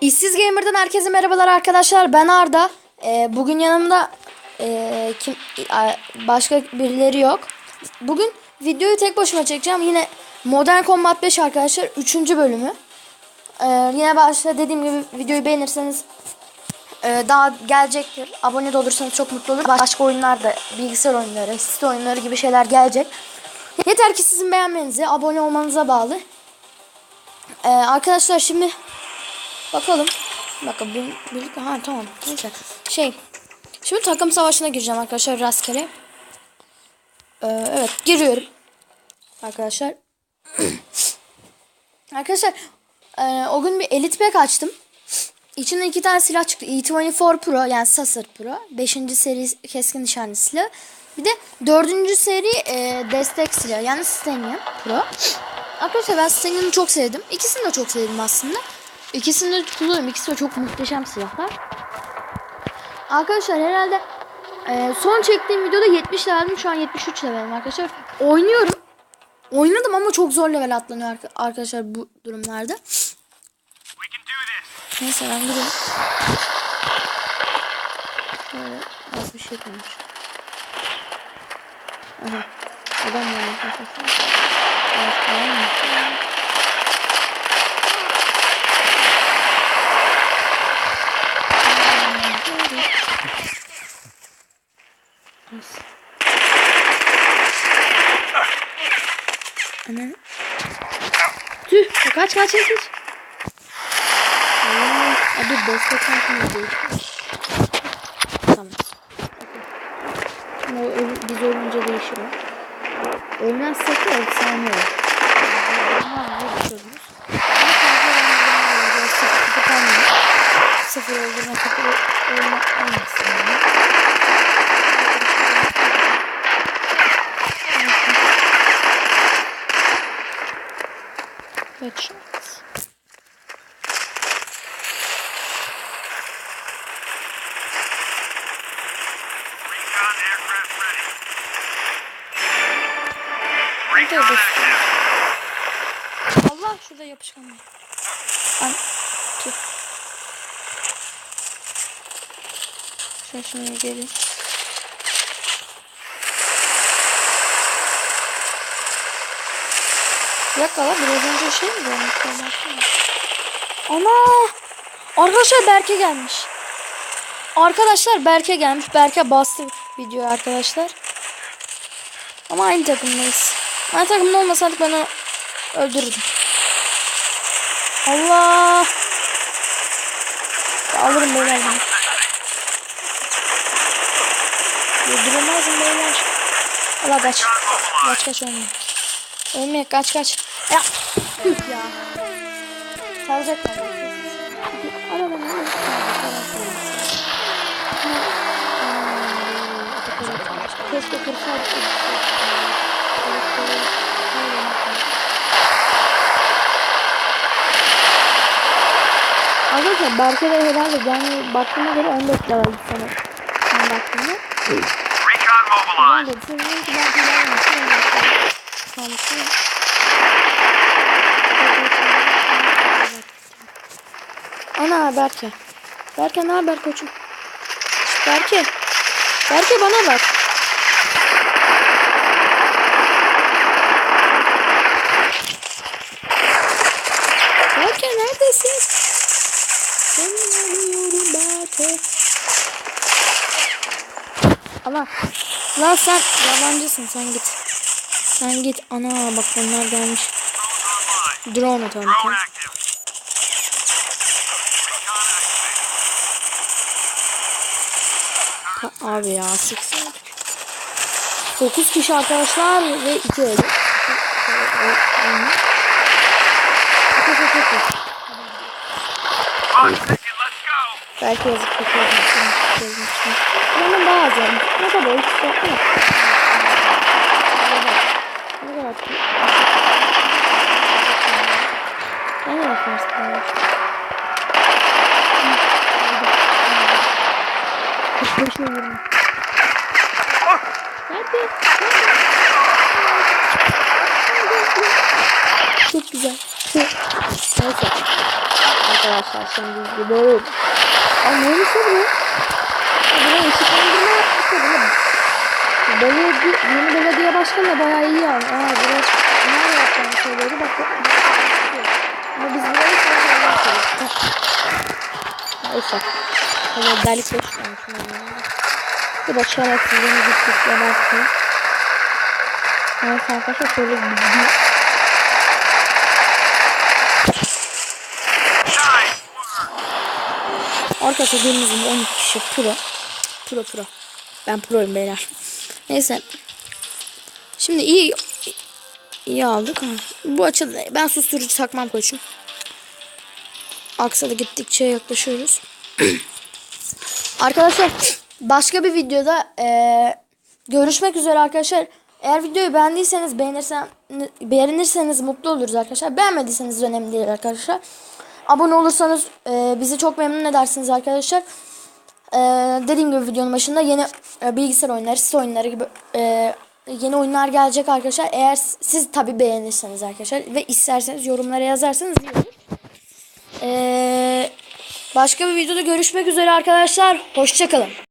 İşsiz Gamer'dan herkese merhabalar arkadaşlar. Ben Arda. Ee, bugün yanımda ee, kim başka birileri yok. Bugün videoyu tek başıma çekeceğim. Yine Modern Combat 5 arkadaşlar 3. bölümü. Ee, yine başta dediğim gibi videoyu beğenirseniz ee, daha gelecektir. Abone de olursanız çok mutlu olurum. Başka oyunlar da bilgisayar oyunları, site oyunları gibi şeyler gelecek. Yeter ki sizin beğenmenize, abone olmanıza bağlı. Ee, arkadaşlar şimdi Bakalım. Bakın bir, birlikte ha tamam. Neyse. Şey. Şimdi takım savaşına gireceğim arkadaşlar rastgele. Ee, evet giriyorum. Arkadaşlar. arkadaşlar e, o gün bir Elite Pack açtım. İçinden iki tane silah çıktı. E24 Pro yani Sasser Pro. 5. seri keskin nişancı silahı. Bir de 4. seri e, destek silahı yani Stanion Pro. Arkadaşlar ben Stanion'u çok sevdim. İkisini de çok sevdim aslında. İkisini de kullanıyorum. İkisi de çok muhteşem silahlar. Arkadaşlar herhalde e, son çektiğim videoda 70 leveldim. Şu an 73 levelim arkadaşlar. Oynuyorum. Oynadım ama çok zor level atlanıyor arka- arkadaşlar bu durumlarda. Neyse ben gidelim. Şöyle az bir şey koymuş. Aha. Adam var. Evet, tamam? Ana. Tüh. Kaç kaç kaç kaç. Destek kampını değişmiş. Tamam. Ölü- biz ölünce değişir o. Ölmezsek de efsane olur. Normal geçiyoruz. Sıfır sıfır kalmıyor. Sıfır öldürme sıfır ölme olmasın yani. Headshots. Recon aircraft ready. Nerede Recon ödesin? active. Allah şurada yapışkan. An tüh. Şaşmaya gelin. Bir dakika biraz önce şey mi görmüş? Ana! Arkadaşlar Berke gelmiş. Arkadaşlar Berke gelmiş. Berke bastı video arkadaşlar. Ama aynı takımdayız. Aynı takımda olmasaydık ben onu öldürürdüm. Allah! Alırım beyler Öldüremezim beyler. Allah kaç. Kaç kaç ölme. Ölmeye kaç kaç. Ya. Tüh ya. Salacaklar. Arabanı Keşke kırsaydık. Arkadaşlar Berke de herhalde yani baktığıma göre 14 level sana. Sen baktığında. Recon Ben mobilized. de senin ki Berke ilerlemiş. 14 level. Sağlıklı. Ana Berke. Berke ne haber koçum? Berke. Berke bana bak. Berke neredesin? Seni arıyorum Berke. Allah. Lan sen yabancısın sen git. Sen git. Ana bak bunlar gelmiş. Drone atalım. Abi ya 80. 9 kişi arkadaşlar ve 2 öldü. Belki yazık bir şey. Benim daha az yani. Ne kadar hiç şey yapma. Ne kadar ki? Ne kadar yaparsın? 45 mi 20? Nerede? Nerede? Çok güzel. Neyse. Arkadaşlar şimdi gidelim. Aa neymiş o bu? Buraya ışıklandırma yapmışlar. Böyle belediye, yeni belediye başkanı da bayağı iyi yani. Aa burası ne yapacağını söylüyordu. Bak. Ama biz burayı sonra yapacağız. Neyse. Böyle delik. Yani şuna bir- da şerefsizliğini gittik. Yabarsın. Evet arkadaşlar şöyle bir. Arkadaşlar gibi 12 kişi pro. Pro pro. Ben proyum beyler. Neyse. Şimdi iyi iyi aldık. Bu açıldı. Ben susturucu takmam koçum. Aksadı gittikçe yaklaşıyoruz. arkadaşlar başka bir videoda eee, görüşmek üzere arkadaşlar. Eğer videoyu beğendiyseniz beğenirsen beğenirseniz mutlu oluruz arkadaşlar. Beğenmediyseniz önemli değil arkadaşlar. Abone olursanız eee, bizi çok memnun edersiniz arkadaşlar. Eee dediğim gibi videonun başında yeni e, bilgisayar oyunları, site oyunları gibi eee, yeni oyunlar gelecek arkadaşlar. Eğer siz tabi beğenirseniz arkadaşlar ve isterseniz yorumlara yazarsanız iyi olur. Eee, başka bir videoda görüşmek üzere arkadaşlar. Hoşçakalın.